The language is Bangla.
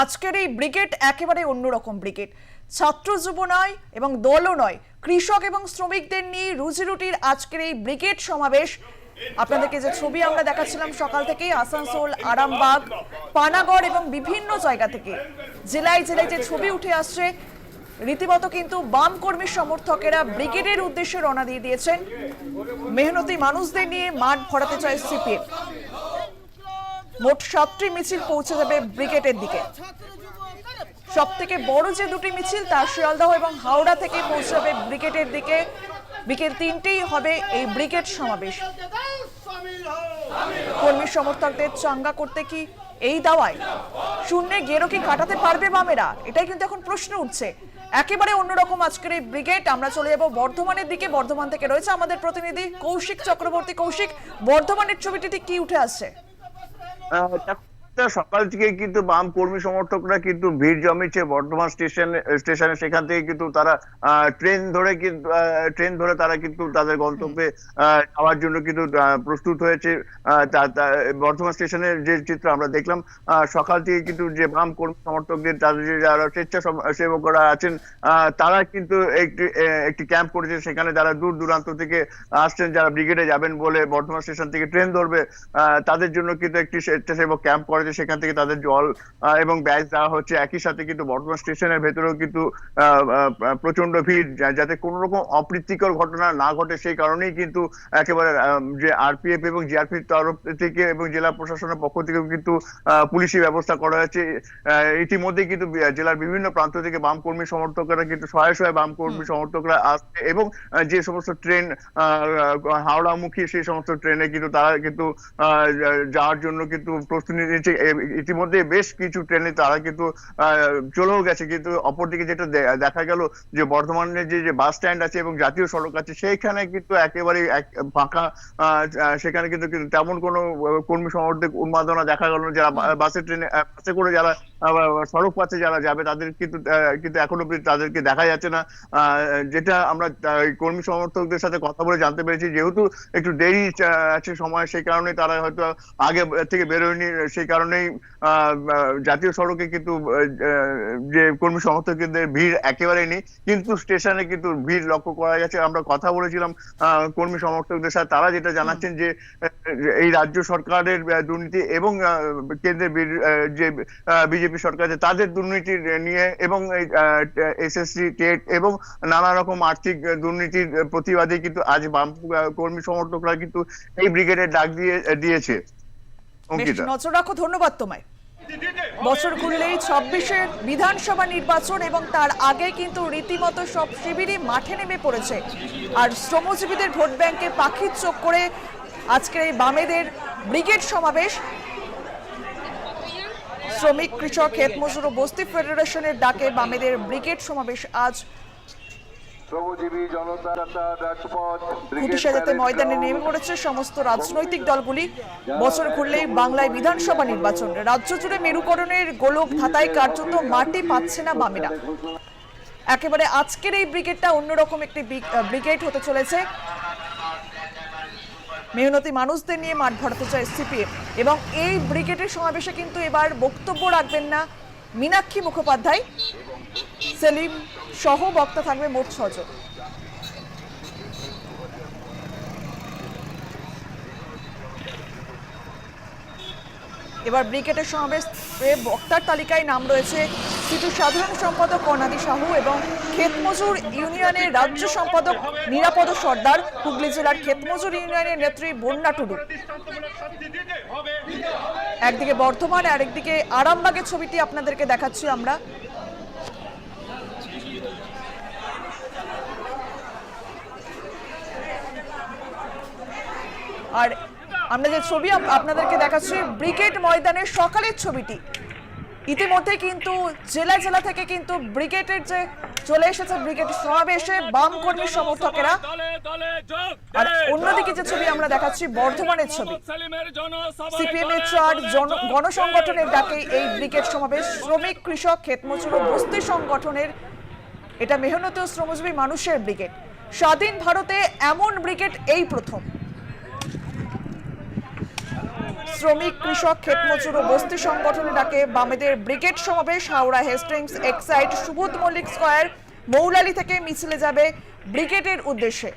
আজকের এই ব্রিগেড একেবারে অন্যরকম ব্রিগেড। ছাত্র যুব নয় এবং দলও নয়, কৃষক এবং শ্রমিকদের নিয়ে রুজি রুটির আজকের এই ব্রিগেড সমাবেশ। আপনাদেরকে যে ছবি আমরা দেখাচ্ছিলাম সকাল থেকে আসানসোল, আরামবাগ, পানাগড় এবং বিভিন্ন জায়গা থেকে। জেলায় জেলায় যে ছবি উঠে আসছে, রীতিমতো কিন্তু বাম কর্মী সমর্থকেরা ব্রিগেডের উদ্দেশ্যে রওনা দিয়ে দিয়েছেন। মেহনতি মানুষদের নিয়ে মাঠ ভরাতে চায় সিপিএম। মোট সাতটি মিছিল পৌঁছে যাবে ব্রিগেডের দিকে। সব থেকে বড় যে দুটি মিছিল তা শিয়ালদহ এবং হাওড়া থেকে পৌঁছে যাবে ব্রিগেডের দিকে। বিকেল তিনটেই হবে এই ব্রিগেড সমাবেশ। কর্মী সমর্থকদের চাঙ্গা করতে কি এই দাওয়ায়? শূন্যে গেরো কি কাটাতে পারবে বামেরা? এটাই কিন্তু এখন প্রশ্ন উঠছে। একেবারে অন্যরকম আজকের এই ব্রিগেড। আমরা চলে যাব বর্ধমানের দিকে। বর্ধমান থেকে রয়েছে আমাদের প্রতিনিধি কৌশিক চক্রবর্তী। কৌশিক, বর্ধমানের ছবিটি কি উঠে আসছে? আহ, দেখো, সকাল থেকে কিন্তু বাম কর্মী সমর্থকরা কিন্তু ভিড় জমেছে বর্ধমান স্টেশন স্টেশনে। সেখান থেকে কিন্তু তারা আহ, ট্রেন ধরে কিন্তু ট্রেন ধরে তারা কিন্তু তাদের গন্তব্যে যাওয়ার জন্য কিন্তু প্রস্তুত হয়েছে। বর্ধমান স্টেশনের যে চিত্র আমরা দেখলাম সকাল থেকে কিন্তু যে বাম কর্মী সমর্থকদের তাদের যে যারা স্বেচ্ছাসেবকরা আছেন আহ, তারা কিন্তু একটি একটি ক্যাম্প করেছে। সেখানে যারা দূর দূরান্ত থেকে আসছেন যারা ব্রিগেডে যাবেন বলে বর্ধমান স্টেশন থেকে ট্রেন ধরবে আহ, তাদের জন্য কিন্তু একটি স্বেচ্ছাসেবক ক্যাম্প করেছে সেখান থেকে তাদের জল এবং ব্যাগ দেওয়া হচ্ছে। একই সাথে কিন্তু বর্ধমান স্টেশনের ভেতরেও কিন্তু প্রচণ্ড ভিড় যাতে কোনো রকম অপ্রীতিকর ঘটনা না ঘটে সেই কারণেই কিন্তু একেবারে যে আরপিএফ এবং জিআরপির তরফ থেকে এবং জেলা প্রশাসনের পক্ষ থেকেও কিন্তু পুলিশি ব্যবস্থা করা হয়েছে। ইতিমধ্যে কিন্তু জেলার বিভিন্ন প্রান্ত থেকে বাম কর্মী সমর্থকরা কিন্তু শয়ে শয়ে বাম কর্মী সমর্থকরা আসছে এবং যে সমস্ত ট্রেন হাওড়ামুখী সেই সমস্ত ট্রেনে কিন্তু তারা কিন্তু আহ, যাওয়ার জন্য কিন্তু প্রস্তুতি নিয়েছে। ইতিমধ্যে বেশ কিছু ট্রেনে তারা কিন্তু চলেও গেছে। কিন্তু অপরদিকে যেটা দেখা গেল যে বর্ধমানের যে যে বাস স্ট্যান্ড আছে এবং জাতীয় সড়ক আছে, সেইখানে কিন্তু একেবারে এক- ফাঁকা সেখানে কিন্তু তেমন কোনো কর্মী সমর্থক উন্মাদনা দেখা গেল যারা বাসে ট্রেনে বাসে করে যারা সড়ক পথে যারা যাবে, তাদের কিন্তু কিন্তু এখনও তাদেরকে দেখা যাচ্ছে না। যেটা আমরা কর্মী সমর্থকদের সাথে কথা বলে জানতে পেরেছি, যেহেতু একটু দেরি আছে সময়, সেই কারণে তারা হয়তো আগে থেকে বেরোয়নি। সেই কারণেই জাতীয় সড়কে কিন্তু যে কর্মী সমর্থকদের ভিড় একেবারেই নেই। কিন্তু স্টেশনে কিন্তু ভিড় লক্ষ্য করা গেছে আমরা কথা বলেছিলাম কর্মী সমর্থকদের সাথে। তারা যেটা জানাচ্ছেন যে এই রাজ্য সরকারের দুর্নীতি এবং কেন্দ্রের যে বিজেপি সরকার আছে, তাদের দুর্নীতি নিয়ে এবং এসএসসি টেট এবং নানা রকম আর্থিক দুর্নীতির প্রতিবাদে কিন্তু আজ বাম কর্মী সমর্থকরা কিন্তু এই ব্রিগেডের ডাক দিয়ে, দিয়েছে। নজর রাখো, ধন্যবাদ তোমায়। বছর ঘুরলেই ছাব্বিশের বিধানসভা নির্বাচন এবং তার আগে কিন্তু রীতিমতো সব শিবিরই মাঠে নেমে পড়েছে। আর শ্রমজীবীদের ভোট ব্যাংকে পাখির চোখ করে আজকের এই বামেদের ব্রিগেড সমাবেশ শ্রমিক কৃষক ক্ষেত মজুর ও বস্তি ফেডারেশনের ডাকে বামেদের ব্রিগেড সমাবেশ আজ। সাজাতে ময়দানে নেমে পড়েছে সমস্ত রাজনৈতিক দলগুলি। বছর ঘুরলেই বাংলায় বিধানসভা নির্বাচন। রাজ্য জুড়ে মেরুকরণের গোলক ধাতায় কার্যত মাটি পাচ্ছে না বামেরা। একেবারে আজকের এই ব্রিগেডটা অন্যরকম একটি ব্রিগেড হতে চলেছে। মেহনতি মানুষদের নিয়ে মাঠ ভরাতে চায় সিপিএম। এবং এই ব্রিগেডের সমাবেশে কিন্তু এবার বক্তব্য রাখবেন না মীনাক্ষী মুখোপাধ্যায়। সেলিম সহ বক্তা থাকবে মোট ছজন। এবার ব্রিগেডের সমাবেশ বক্তার তালিকায় নাম রয়েছে সিটু সাধারণ সম্পাদক কর্ণাদি সাহু এবং ক্ষেতমজুর ইউনিয়নের রাজ্য সম্পাদক নিরাপদ সর্দার হুগলি জেলার ক্ষেতমজুর ইউনিয়নের নেত্রী বন্যা টুডু। একদিকে বর্ধমান আর একদিকে আরামবাগের ছবিটি আপনাদেরকে দেখাচ্ছি আমরা। আর আমরা যে ছবি আপ- আপনাদেরকে দেখাচ্ছি ব্রিগেড ময়দানের সকালের ছবিটি। ইতিমধ্যে কিন্তু জেলা জেলা থেকে কিন্তু ব্রিগেডের যে চলে এসেছে, ব্রিগেড সমাবেশে বাম কর্মী সমর্থকেরা। আর অন্যদিকে যে ছবি আমরা দেখাচ্ছি, বর্ধমানের ছবি। সিপিএম এর চার গণসংগঠনের ডাকে এই ব্রিগেড সমাবেশ। শ্রমিক, কৃষক, ক্ষেতমজুর বস্তি সংগঠনের, এটা মেহনত শ্রমজীবী মানুষের ব্রিগেড। স্বাধীন ভারতে এমন ব্রিগেড এই প্রথম। শ্রমিক, কৃষক ক্ষেতমজুর ও বস্তি সংগঠনের ডাকে বামেদের ব্রিগেড সমাবেশ, Howrah Hastings, Exide, Subodh Mallick square, Moulali থেকে মিছিলে যাবে ব্রিগেডের উদ্দেশ্যে।